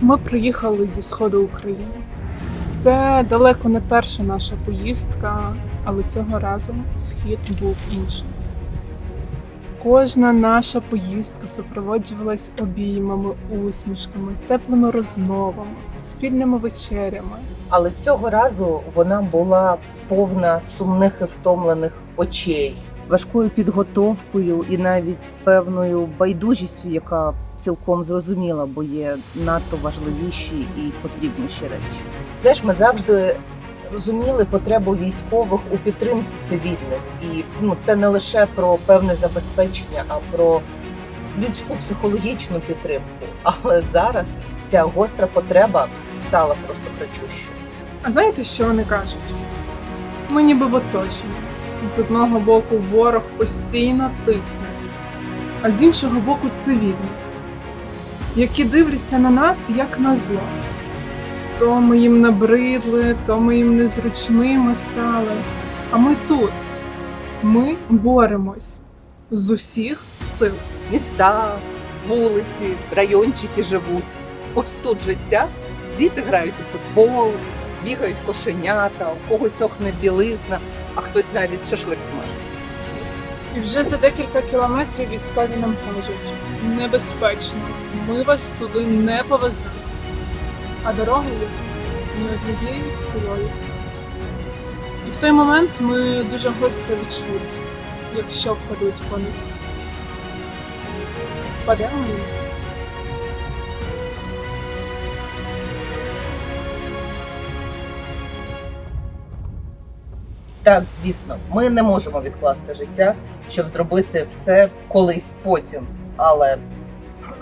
Ми приїхали зі сходу України. Це далеко не перша наша поїздка, але цього разу схід був іншим. Кожна наша поїздка супроводжувалась обіймами, усмішками, теплими розмовами, спільними вечерями. Але цього разу вона була повна сумних і втомлених очей, важкою підготовкою і навіть певною байдужістю, яка цілком зрозуміла, бо є надто важливіші і потрібніші речі. Це ж ми завжди розуміли потребу військових у підтримці цивільних, і ну це не лише про певне забезпечення, а про людську психологічну підтримку. Але зараз ця гостра потреба стала просто кричущою. А знаєте, що вони кажуть? Ми ніби в оточенні. З одного боку ворог постійно тисне, а з іншого боку цивільні, які дивляться на нас як на зло. То ми їм набридли, то ми їм незручними стали. А ми тут. Ми боремось з усіх сил. міста, вулиці, райончики живуть. Ось тут життя. Діти грають у футбол, бігають кошенята, у когось охне білизна, а хтось навіть шашлик смажить. І вже за декілька кілометрів військові нам кажуть: небезпечно, ми вас туди не повеземо. А дорога є не однією цілою. І в той момент ми дуже гостро відчули, якщо впадуть вони. Впадемо Так, звісно, ми не можемо відкласти життя, щоб зробити все колись потім. Але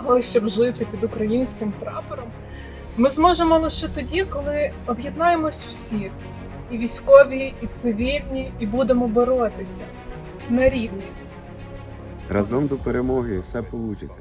Але щоб жити під українським прапором, ми зможемо лише тоді, коли об'єднаємось всі, і військові, і цивільні, і будемо боротися на рівні. Разом до перемоги все получиться.